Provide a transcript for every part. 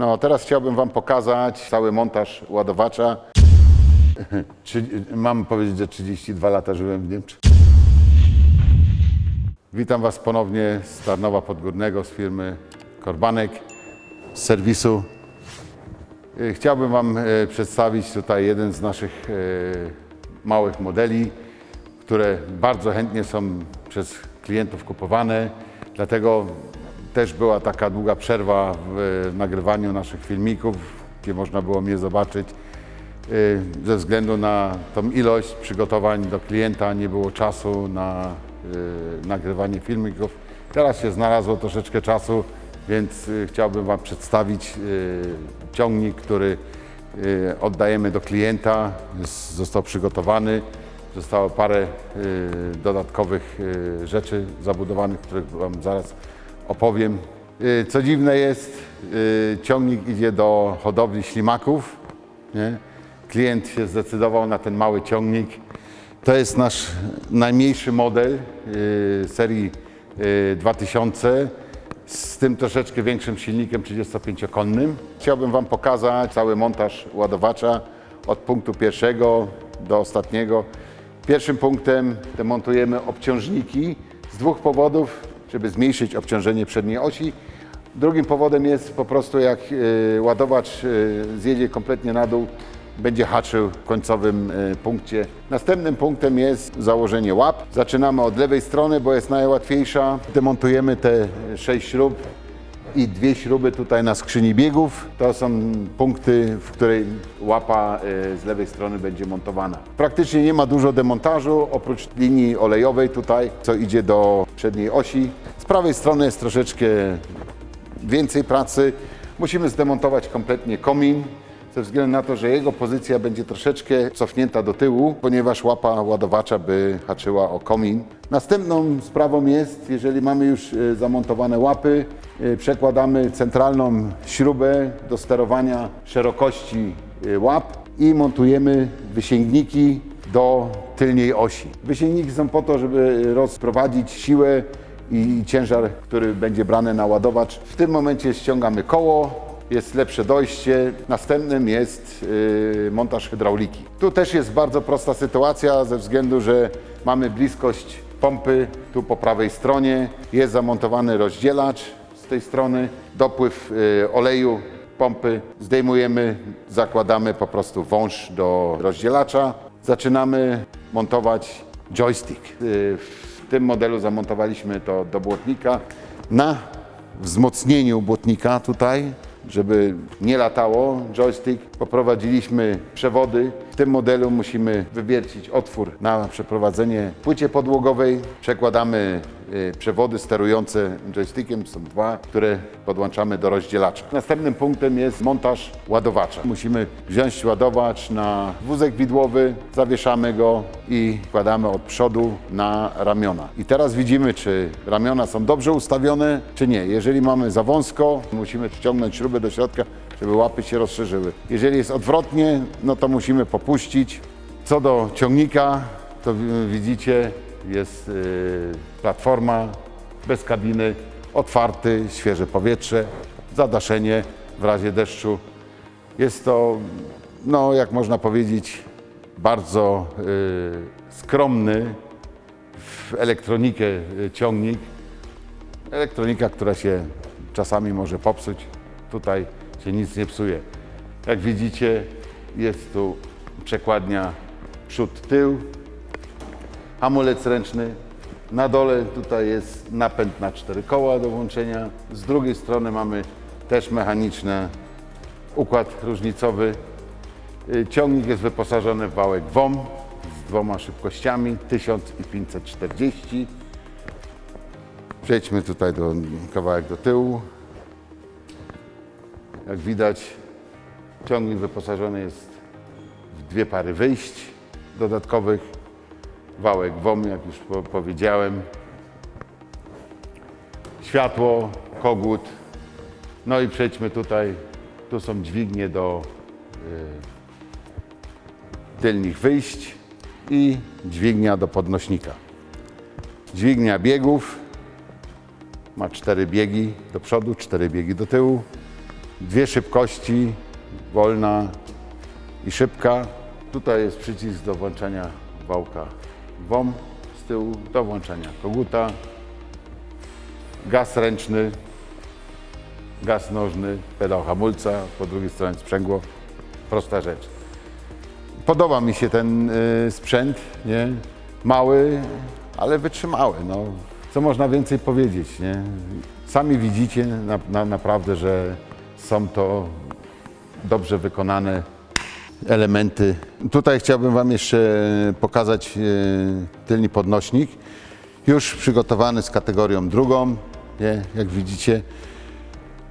No, teraz chciałbym Wam pokazać cały montaż ładowacza. Czy, mam powiedzieć, że 32 lata żyłem w Niemczech. Witam Was ponownie z Tarnowa Podgórnego, z firmy Korbanek, z serwisu. Y, Chciałbym Wam e, przedstawić tutaj jeden z naszych e, małych modeli, które bardzo chętnie są przez klientów kupowane. Dlatego też była taka długa przerwa w nagrywaniu naszych filmików, gdzie można było mnie zobaczyć. Y, Ze względu na tą ilość przygotowań do klienta nie było czasu na y, nagrywanie filmików. Teraz się znalazło troszeczkę czasu, więc chciałbym Wam przedstawić ciągnik, który oddajemy do klienta. Został przygotowany. Zostało parę dodatkowych rzeczy zabudowanych, których Wam zaraz opowiem. Y, Co dziwne jest, y, ciągnik idzie do hodowli ślimaków. Nie? Klient się zdecydował na ten mały ciągnik. To jest nasz najmniejszy model y, serii y, 2000 z tym troszeczkę większym silnikiem 35-konnym. Chciałbym Wam pokazać cały montaż ładowacza od punktu pierwszego do ostatniego. Pierwszym punktem demontujemy obciążniki z dwóch powodów, żeby zmniejszyć obciążenie przedniej osi. Drugim powodem jest po prostu jak y, ładowacz y, zjedzie kompletnie na dół, będzie haczył w końcowym y, punkcie. Następnym punktem jest założenie łap. Zaczynamy od lewej strony, bo jest najłatwiejsza. Demontujemy te sześć śrub i dwie śruby tutaj na skrzyni biegów. To są punkty, w której łapa y, z lewej strony będzie montowana. Praktycznie nie ma dużo demontażu, oprócz linii olejowej tutaj, co idzie do przedniej osi. Z prawej strony jest troszeczkę więcej pracy. Musimy zdemontować kompletnie komin, ze względu na to, że jego pozycja będzie troszeczkę cofnięta do tyłu, ponieważ łapa ładowacza by haczyła o komin. Następną sprawą jest, jeżeli mamy już e, zamontowane łapy, e, przekładamy centralną śrubę do sterowania szerokości e, łap i montujemy wysięgniki do tylniej osi. Wysięgniki są po to, żeby rozprowadzić siłę i ciężar, który będzie brany na ładowacz. W tym momencie ściągamy koło, jest lepsze dojście. Następnym jest yy, montaż hydrauliki. Tu też jest bardzo prosta sytuacja ze względu, że mamy bliskość pompy tu po prawej stronie. Jest zamontowany rozdzielacz z tej strony, dopływ yy, oleju pompy zdejmujemy, zakładamy po prostu wąż do rozdzielacza. Zaczynamy montować joystick. Yy, W tym modelu zamontowaliśmy to do błotnika. Na wzmocnieniu błotnika tutaj, żeby nie latało joystick, poprowadziliśmy przewody. W tym modelu musimy wywiercić otwór na przeprowadzenie płycie podłogowej. Przekładamy przewody sterujące joystickiem, są dwa, które podłączamy do rozdzielacza. Następnym punktem jest montaż ładowacza. Musimy wziąć ładowacz na wózek widłowy, zawieszamy go i wkładamy od przodu na ramiona. I teraz widzimy, czy ramiona są dobrze ustawione, czy nie. Jeżeli mamy za wąsko, musimy wciągnąć śrubę do środka, żeby łapy się rozszerzyły. Jeżeli jest odwrotnie, no to musimy popuścić. Co do ciągnika, to wi- widzicie, jest y, platforma bez kabiny, otwarty, świeże powietrze, zadaszenie w razie deszczu. Jest to, no jak można powiedzieć, bardzo y, skromny w elektronikę y, ciągnik. Elektronika, która się czasami może popsuć, tutaj się nic nie psuje. Jak widzicie, jest tu przekładnia przód-tył, hamulec ręczny. Na dole tutaj jest napęd na cztery koła do włączenia. Z drugiej strony mamy też mechaniczny układ różnicowy. Y, Ciągnik jest wyposażony w wałek WOM z dwoma szybkościami 1540. Przejdźmy tutaj do kawałek do tyłu. Jak widać, ciągnik wyposażony jest w dwie pary wyjść dodatkowych. Wałek WOM, jak już po- powiedziałem. Światło, kogut. No i przejdźmy tutaj. Tu są dźwignie do y, tylnych wyjść i dźwignia do podnośnika. Dźwignia biegów ma cztery biegi do przodu, cztery biegi do tyłu. dwie szybkości, wolna i szybka. Tutaj jest przycisk do włączania wałka WOM z tyłu, do włączania koguta, gaz ręczny, gaz nożny, pedał hamulca, po drugiej stronie sprzęgło. Prosta rzecz. Podoba mi się ten y, sprzęt, nie? Mały, ale wytrzymały. No. Co można więcej powiedzieć, nie? Sami widzicie na, na, naprawdę, że są to dobrze wykonane elementy. Tutaj chciałbym Wam jeszcze pokazać y, tylny podnośnik. Już przygotowany z kategorią drugą, nie? jak widzicie.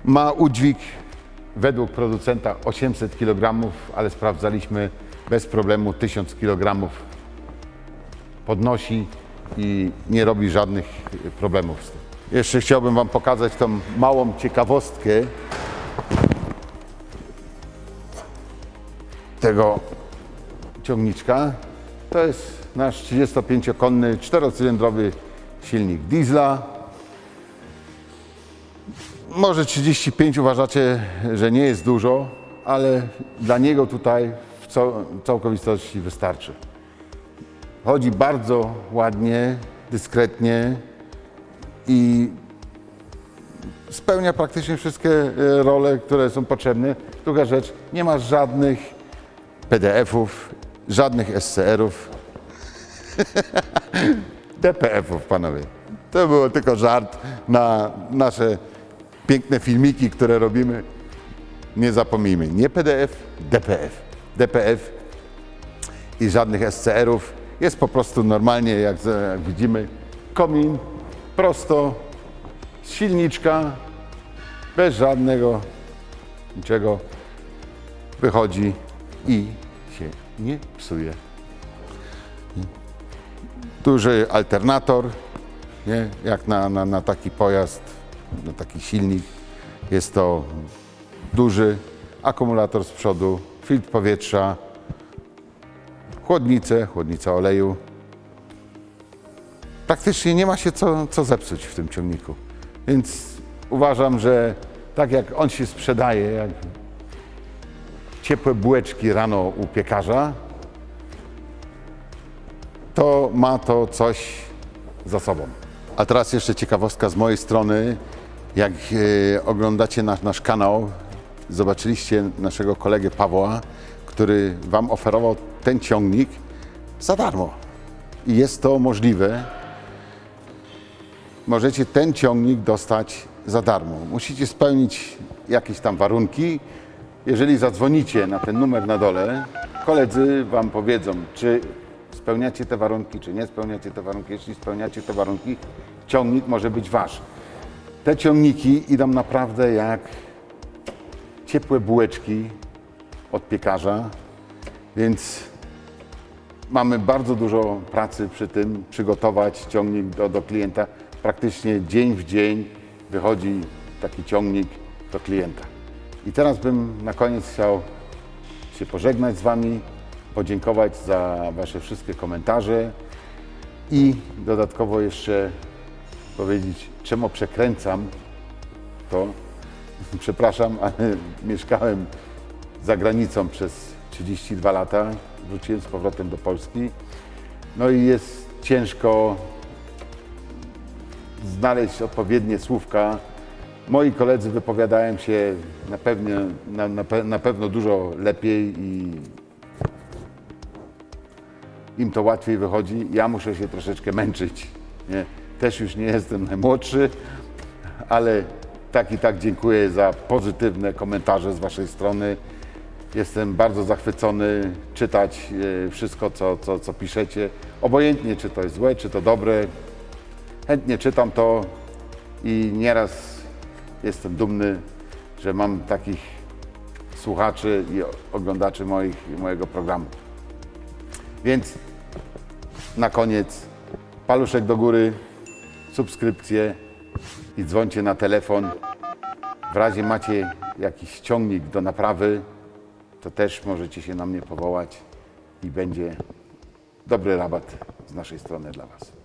Ma udźwig według producenta 800 kg, ale sprawdzaliśmy bez problemu 1000 kg. Podnosi i nie robi żadnych problemów z tym. Jeszcze chciałbym Wam pokazać tą małą ciekawostkę tego ciągniczka. To jest nasz 35-konny, czterocylindrowy silnik diesla. Może 35 uważacie, że nie jest dużo, ale dla niego tutaj w cał- całkowitości wystarczy. Chodzi bardzo ładnie, dyskretnie i spełnia praktycznie wszystkie e, role, które są potrzebne. Druga rzecz, nie ma żadnych PDF-ów, żadnych SCR-ów, DPF-ów, panowie. To było tylko żart na nasze piękne filmiki, które robimy. Nie zapomnijmy, nie PDF, DPF. DPF i żadnych SCR-ów. Jest po prostu normalnie, jak, jak widzimy, komin, prosto, silniczka, bez żadnego niczego wychodzi i się nie psuje. Duży alternator, nie? jak na, na, na taki pojazd, na taki silnik. Jest to duży akumulator z przodu, filtr powietrza, chłodnice, chłodnica oleju. Praktycznie nie ma się co, co zepsuć w tym ciągniku. Więc uważam, że tak jak on się sprzedaje, jak ciepłe bułeczki rano u piekarza, to ma to coś za sobą. A teraz jeszcze ciekawostka z mojej strony. Jak e, oglądacie nasz, nasz kanał, zobaczyliście naszego kolegę Pawła, który Wam oferował ten ciągnik za darmo. I jest to możliwe. Możecie ten ciągnik dostać za darmo. Musicie spełnić jakieś tam warunki. Jeżeli zadzwonicie na ten numer na dole, koledzy Wam powiedzą, czy spełniacie te warunki, czy nie spełniacie te warunki. Jeśli spełniacie te warunki, ciągnik może być Wasz. Te ciągniki idą naprawdę jak ciepłe bułeczki od piekarza, więc mamy bardzo dużo pracy przy tym, przygotować ciągnik do, do klienta. Praktycznie dzień w dzień wychodzi taki ciągnik do klienta. I teraz bym na koniec chciał się pożegnać z Wami, podziękować za Wasze wszystkie komentarze i dodatkowo jeszcze powiedzieć, czemu przekręcam to. Przepraszam, ale mieszkałem za granicą przez 32 lata. Wróciłem z powrotem do Polski. No i jest ciężko znaleźć odpowiednie słówka. Moi koledzy wypowiadają się na, na, na, na pewno dużo lepiej i im to łatwiej wychodzi. Ja muszę się troszeczkę męczyć. Nie? Też już nie jestem najmłodszy, ale tak i tak dziękuję za pozytywne komentarze z Waszej strony. Jestem bardzo zachwycony czytać e, wszystko, co, co, co piszecie. Obojętnie, czy to jest złe, czy to dobre. Chętnie czytam to i nieraz jestem dumny, że mam takich słuchaczy i oglądaczy moich, mojego programu. Więc na koniec paluszek do góry, subskrypcję i dzwońcie na telefon. W razie macie jakiś ciągnik do naprawy, to też możecie się na mnie powołać i będzie dobry rabat z naszej strony dla Was.